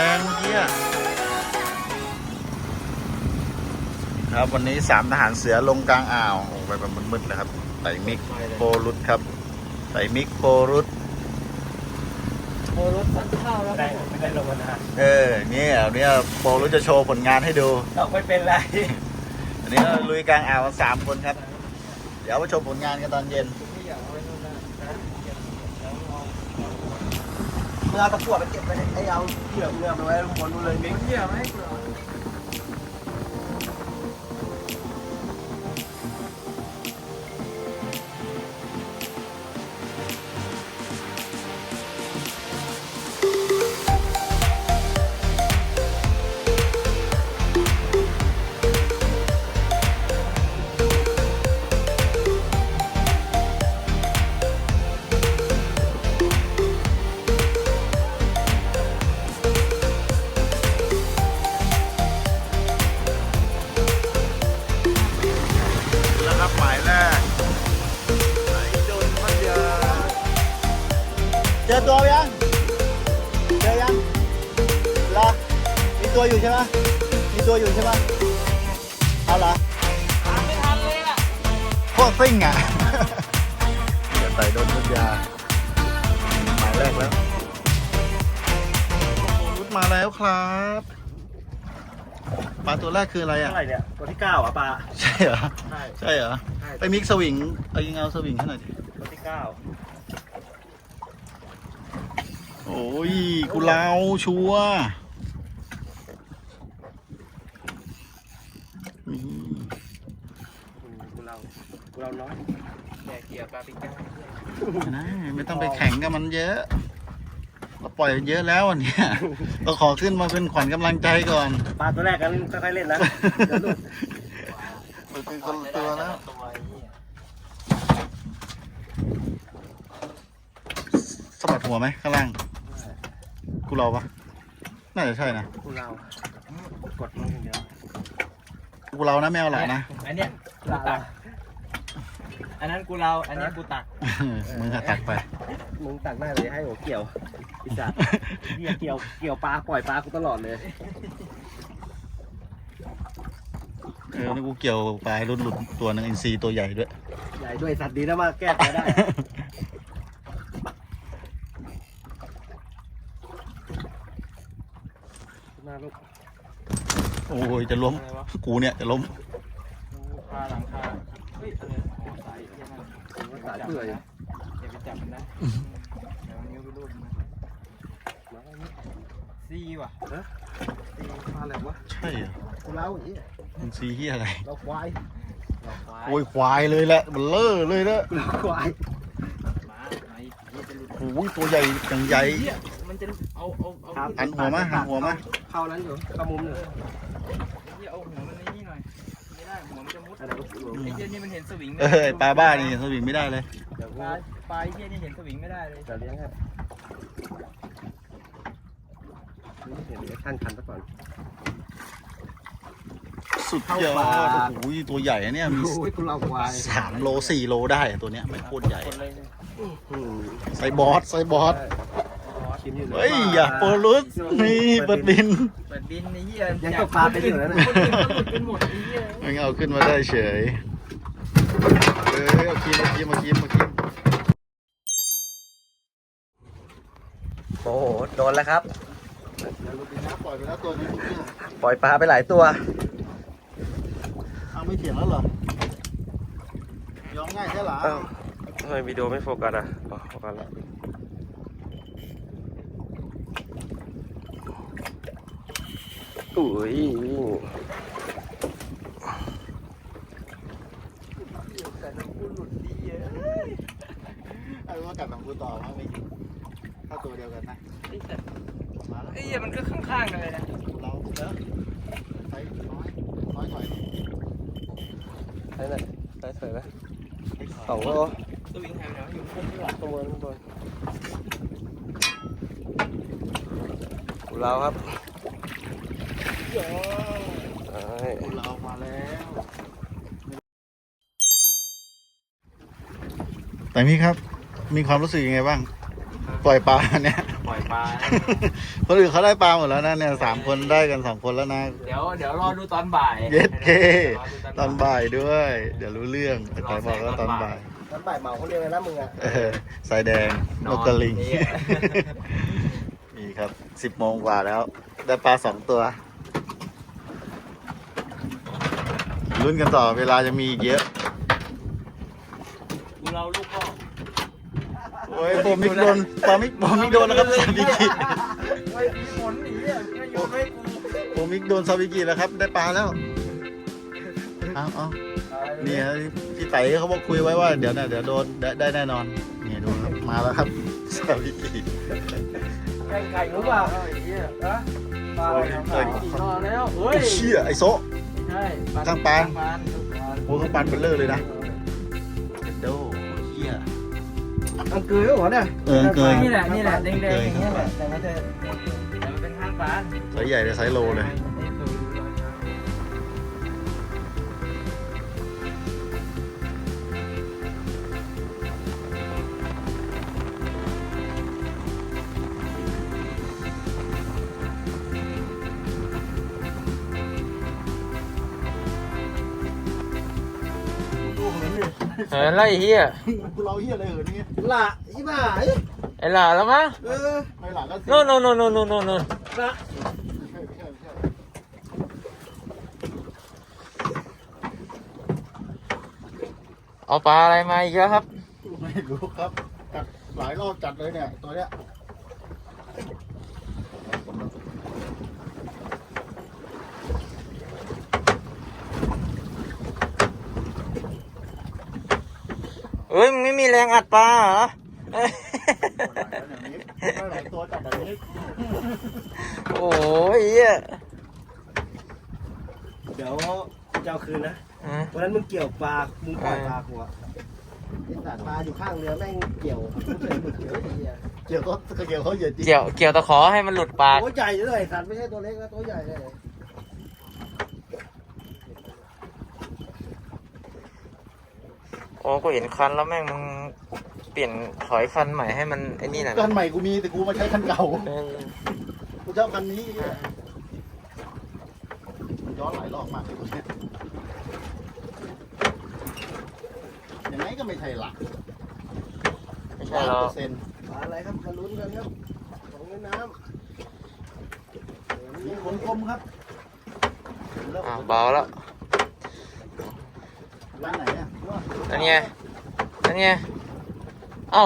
ข้างอย่างแรงเมื่อกี้อะครับวันนี้สามทหารเสือลงกลางอ่าวโอ้ไปแบบมืดๆเลยครับไต่มิกโปรุตครับไต่มิกโปรุตโอ้รถสั่งข้าวแล้วได้ไม่ได้ลงมานานเออเนี่ยเนี่ยโปรุตจะโชว์ผลงานให้ดูเราไม่เป็นไรอันนี้เราลุยกลางอ่าวกันสามคนครับ เดี๋ยวมาชมผลงานกันตอนเย็นไม่อยากเอาไว้นู่นนะนะเมื่อตะกั่วไปเก็บไปไอ้เอาเหยื่อเงือไปไว้บนนู้นเลยมิ้ง เหี้ยไหม ตัวอยู่ใช่ไหมมีตัวอยู่ใช่ไหมเอาเหรอตามไม่ทันเลยอะโคตรซิ่งอะเดี๋ยวใส่โดนพัทยาหมายแรกแล้วรุดมาแล้วครับปลาตัวแรกคืออะไรอะ เท่าไหร่เนี่ยตัวที่เก้าอะปลา ใช่เหรอ ใช่ ใช่เหรอ ใช่ ไปมิกสวิง เอายิงเอาสวิงให้หน่อยดิตัวที่เก้าโอ้ย กูเล้าชัวร์นี่ กูเรากู เราน้อยแดกเกียร์ปลาปิก้านะไม่ต้องไปแข่งกับมันเยอะ เราปล่อยเยอะแล้วอันเนี้ยเราขอขึ้นมาเป็นขวัญกำลังใจก่อน ปลาตัวแรกกันค่อยๆเล่นนะเดี๋ยวลูกมันเป็นคนละตัวแล้วตัวไอ้เหี้ยสะบัดหัวไหมข้างล่าง กูเราปะน่าจะใช่นะ กูเรา กดมันอย่างเดียวกูเรานะแมวไหลนะอันเนี้ยกูตัก อันนั้นกูเราอันเนี้ยกูตักมึงอะตักไปมึงตักหน้าเลยให้หัวเกี่ยวอีสัตว์เนี่ยเกี่ยวเกี่ยวปลาปล่อยปลากูตลอดเลยเออนี่กูเกี่ยวปลายรุ่นหลุดตัวหนึงอินซีตัวใหญ่ด้วย ใหญ่ด้วยสัตว์ดีนะมาแก้ตัวได้หน้าลูกโอ้ยจะล้มอะไรวะกูเนี่ยจะล้ม ปลาหลังคาเฮ้ยอะไรหอสายเหี้ยนั่น สายเปื่อย อย่าไปจับมันนะเดี๋ยวนิ้วไปรูดมันนะซีว่ะตีปลาอะไรวะใช่เหรอกูเล่าอย่างนี้อินซีเฮียอะไร เราควายเราควายโอ้ยควายเลยแหละมันเลอะเลยนะเราควายหมาไอ้เหี้ยจะหลุดโอ้ยตัวใหญ่อย่างใหญ่ เหี้ยมันจะเอาเอาเอาหันหัวมาหันหัวมาเข้านั้นอยู่เข้ามุมหนึ่งเหี้ยเอาหัวมันใน อะไรก็กูไอ้เหี้ยนี่มันเห็นสวิงเออไอ้ปลาบ้านี่สวิงไม่ได้เลยเดี๋ยวปลาปลาไอ้เหี้ยนี่เห็นสวิงไม่ได้เลยจะเลี้ยงให้นี่เห็นแอคชั่นคันซะก่อน สุดยอเข้าดปากโอ้ยตัวใหญ่อะเนี่ยมีโอ้ยกูเราควายสามโลสี่โลได้อะตัวเนี้ยไม่โคตรใหญ่คนเลย อืมไซบอสไซบอส ชิมอยู่นะเฮ้ยอย่าโปรลุสนี่เปิดบินเปิดบินไอ้เหี้ยยังตกปลาไปอยู่แล้วนะ คนอื่นก็หลุดกันหมดไอ้เหี้ยมึงเอาขึ้นมาได้เฉยเอ้ยเอาคีมเอาคีมเอาคีมเอาคีมโอ้โหโดนแล้วครับอย่าหลุดนะปล่อยไปแล้วตัวนี้ปล่อยปลาไปหลายตัว เอาไม่เถียงแล้วเหรอยอมง่ายใช่หรออ้าวทำไมวิดีโอไม่โฟกัสอะอ๋อโฟกัสแล้ว อุ้ยแต่น้ำกูหลุดดีเอ้ยไอ้ว่ากัดหนังกูต่อมาไม่ถ้าตัวเดียวกันนะไอ้แต่มาแล้วไอ้เหี้ยมันก็ข้างๆกันเลยนะเราเด้อใส่น้อยน้อยหน่อยใช่เลยใช่เฉยไหมสองโลสวิงหายไปไหนวะอยู่ข้างหลังข้างบนข้างบนกูเราครับใช่ เรามาแล้วแต่นี่ครับ มีความรู้สึกยังไงบ้าง ปล่อยปลาเนี่ย ปล่อยปลา คนอื่นเขาได้ปลาหมดแล้วนะเนี่ยสามคนได้กันสองคนแล้วนะ เดี๋ยวเดี๋ยวรอดูตอนบ่ายเย็ดเครดูตอนบ่ายด้วย เดี๋ยวรู้เรื่องแต่ใครบอกว่าตอนบ่ายน้ำบ่ายเหมาคนเดียวเลยนะมึงอะเออสายแดงนกกระลิงนี่นี่ครับสิบโมงกว่าแล้ว ได้ปลาสองตัว ลุ้นกันต่อเวลาจะมีอีกเยอะดูเราลูกพ่อโอ้ยโปรมิกโดนปลามิกโปรมิกโดนแล้วครับซาบิกิเฮ้ยมีผลหนีอะเนี่ยโยนให้กูโปรมิกโดนซาบิกิแล้วครับ ได้ปลาแล้วเอาเอานี่ฮะพี่ไต่เขาบอกคุยไว้ว่าเดี๋ยวนะเดี๋ยวโดนได้ได้แน่นอนนี่ดูครับมาแล้วครับซาบิกิแข่งไก่รู้เปล่าไอ้เหี้ยฮะปลาอะไรทำไก่ขี่นอนแล้วเฮ้ยไอ้เชี่ยไอ้โซะ ใช่ข้างปานข้ปานโอ้เขาปันเบลเลอร์เลยนะโดเชี่ยอังเกยเหรอเนี่ยเออเกยนี่แหละนี่แหละแดงๆอย่างเงี้ยแหละแต่มันจะแต่มันเป็นข้างปานไซส์ใหญ่เลยไซส์โลเลย เหินไรเฮียกูเราเฮียอะไรเหินนี่ละยี่บ้าไอ้ไอ้หล่าแล้วมั้งเออไม่หลังก็โน่นโน่นโน่นโน่นโน่นโน่นโน่นละเอาปลาอะไรมาอีกแล้วครับ ไม่รู้ครับจัดหลายรอบจัดเลยเนี่ยตัวเนี้ย เฮ้ยมึงไม่มีแรงอัดปลาเหรอเอ้ยได้หลายตัวจัดแบบนี้โอ้ยเหี้ยเดี๋ยวจะเอาคืนนะอะวันนั้นมึงเกี่ยวปลามึงปล่อยปลากูอะไอ้สัตว์ปลาอยู่ข้างเรือแม่งเกี่ยวกูเจอมึงเกี่ยวไอ้เหี้ยเกี่ยวก็เกี่ยวเขาเหยียดจริงเกี่ยวเกี่ยวตะขอให้มันหลุดปาก ตัวใหญ่เลยไอ้สัตว์ไม่ใช่ตัวเล็กนะตัวใหญ่เลย โอ้กูเห็นคันแล้วแม่งมึงเปลี่ยนถอยคันใหม่ให้มันไอ้นี่หน่อยคันใหม่กูมีแต่กูมาใช้คันเก่าเออกูชอบคันนี้เนี่ยย้อนหลายรอบมากเลยตัวเนี้ยยังไงก็ไม่ใช่หลักไม่ใช่หรอกเปอร์เซ็นต์ปลาอะไรครับมาลุ้นกันครับของเล่นน้มีขนคมครับอะเบาแล้วร้านไหนอะ ว่าอันไงอันไงเอ้า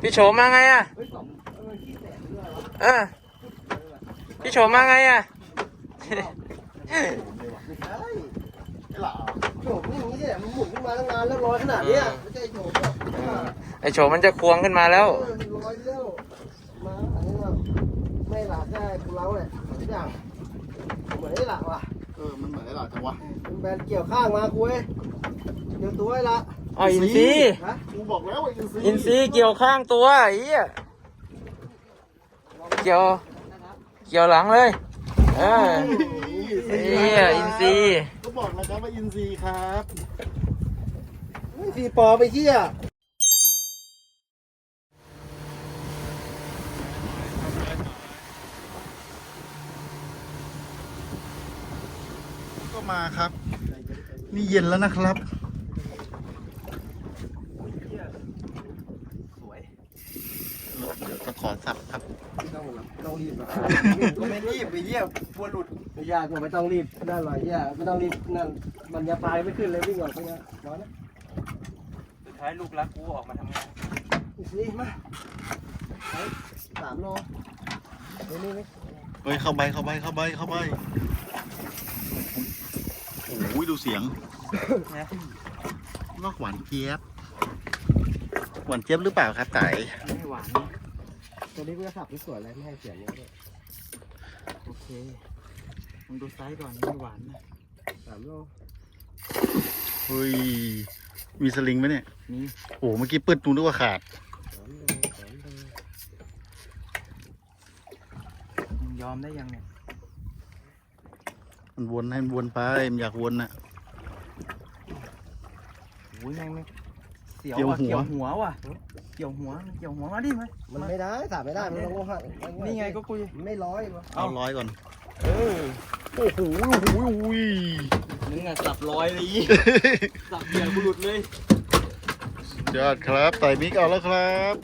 พี่โฉมมาไงอะำเฮ้ยสองเออขี้แตกด้วยวะเออพี่โฉมมาไงอะไม่ใช่ไอ้หล่าโฉมนี่อย่างนี้เนี่ยมันหมุนขึ้นมาตั้งนานแล้วลอยขนาดเนี้ยไม่ใช่โฉมหรอกไอโฉมมันจะควงขึ้นมาแล้วเออลอยเร็วมาอันนี้แบบไม่หลักได้กูเล้าเนี่ยทุกอย่างเหมือนไอ้หลักว่ะเออมันเหมือนไอ้หล่าจังวะมันแบนเกี่ยวข้างมากูเว้ย เดี๋ยวตัวไอ้ละอ๋ออินซีฮะกูบอกแล้วว่าอินซีอินซีเกี่ยวข้างตัวไอ้เหี้ยเกี่ยว เกี่ยวหลังเลยเออไอ้เหี้ยอินซีก็บอกนะครับว่าอินซีครับสีปอไปเที่ยก็มาครับ นี่เย็นแล้วนะครับ สวย เดี๋ยวจะขอสับครับไม่ต้องหรอกไม่ต้องรีบหรอกก็ไม่รีบไปเหี้ยกลัวหลุดไม่ยากกว่าไม่ต้องรีบนั่นหรอกเหี้ยไม่ต้องรีบนั่นมันยาปลายไม่ขึ้นเลยวิ่งออกไปเงี้ยร้อนนะสุดท้ายลูกรักกูออกมาทำงานอีกสิมาไปสามโลนี่นี่นี่เฮ้ยเข้าไปเข้าไปเข้าไปเข้าไปโอ้ยดูเสียงงอกหวานเจี๊ยบ หวานเจี๊ยบหรือเปล่าครับไต่ไม่หวาน ตัวนี้เพื่อขับที่สวยเลยไม่ให้เสียงเยอะด้วยโอเคมึงดูไซส์ก่อนไม่หวานนะสามโลเฮ้ย มีสลิงไหมเนี่ย นี่โอ้เมื่อกี้ปืดตูนึกว่าขาด สามโลสามโลมึงยอมได้ยังเนี่ยมันวนให้มันวนไปมันอยากวนน่ะโอ้ยแม่งไม่ สียวเกี่ยวว่ะหัวเกี่ยวหัวว่ะ เกี่ยวหัว เกี่ยวหัวมาดิมามันไม่ได้สาบไม่ได้มันต้องหักนี่ไงก็คุยมันไม่ร้อยวะเอาร้อยก่อนเออโอ้โหโอ้โหโอ้ยมึงอะสับร้อยเลยสับเบี่ยงกูหลุดเลย ยอดครับไต่มิกเอาแล้วครับ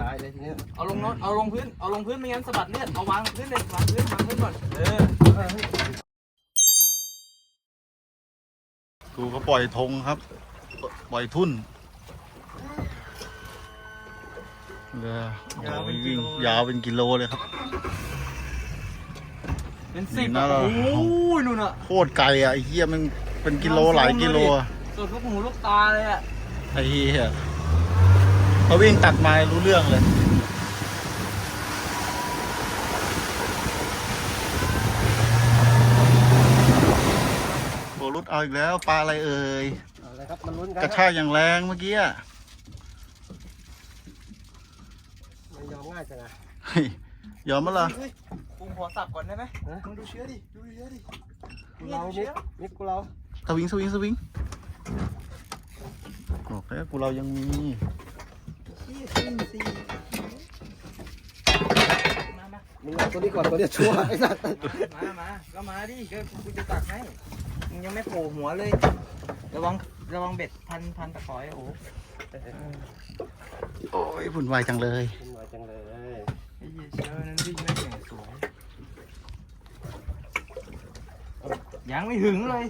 ตายเลยทีเนี้ยเอาลงโน้ตเอาลงพื้น เอาลงพื้นไม่งั้นสะบัดเลือด เอาวางพื้นเลยวางพื้นวางพื้นก่อน เออดูเขาปล่อยธงครับ ปล่อยทุ่น เรือยาวเป็นกิวิ่งโลยาวเป็นกิโลเลยครับ เป็นสิบนี่น่าอะโอ้ยนู่นอะโคตรไกลอะไอ้เหี้ยมันเป็นกิโลหลายกิโลอะสุดลูกหูลูกตาเลยอะไอ้เหี้ยเขาวิ่งตัดไม้รู้เรื่องเลย โบรุษเอาอีกแล้วปลาอะไรเอ่ยเอาเลยครับมันลุ้นกันกระชากอย่างแรงเมื่อกี้อะ มันยอม ง่ายจังอะเฮ้ยยอมมั้ล่ะเฮ้ยปรุงหัวสับก่อนได้ไหมมึงดูเชื้อดิ ดูเชื้อดิกูเรานิดนิดกูเราสวิงสวิงสวิงบอกแล้วกูเรายังมีขี้ขึ้นสิมามามึงเอาตัวนี้ก่อนตัวเนี้ยชัวร์ไอ้สัตว์มามาก็มาดิก็กูจะตักให้มึงยังไม่โผล่หัวเลย ระวังระวังเบ็ดพันพันตะขอยโอ้ โหโอ้ยวุ่นวายจังเลยเป็นมาจังเลยไอ้เหี้ยเชื้อนั้นวิ่งไม่เก่งสวยยังไม่ถึงเลย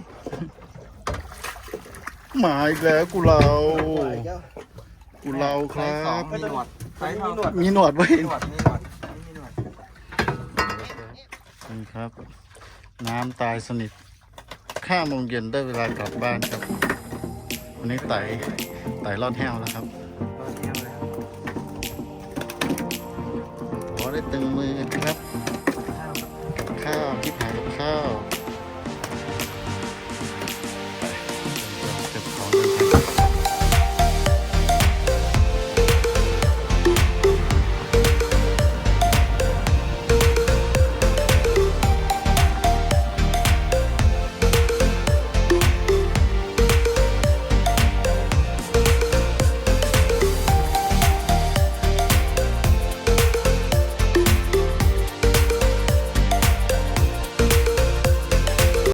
มาอีกแล้วกูเราไหวเจ้ากูเราครัไซส์สองบมีหนวดไซส์มีเท่าหนวดมีหนวดไว้ยมีหนวดมีหนวดมีหนวดนี่ครับ น้ำตายสนิทข้าโมงเย็นได้เวลากลับบ้านครับ วันนี้ไต่ไต่รอดแห้วแล้วครับ ตึงมือกันครับ ข้าวข้าวที่ผ่านกับข้าว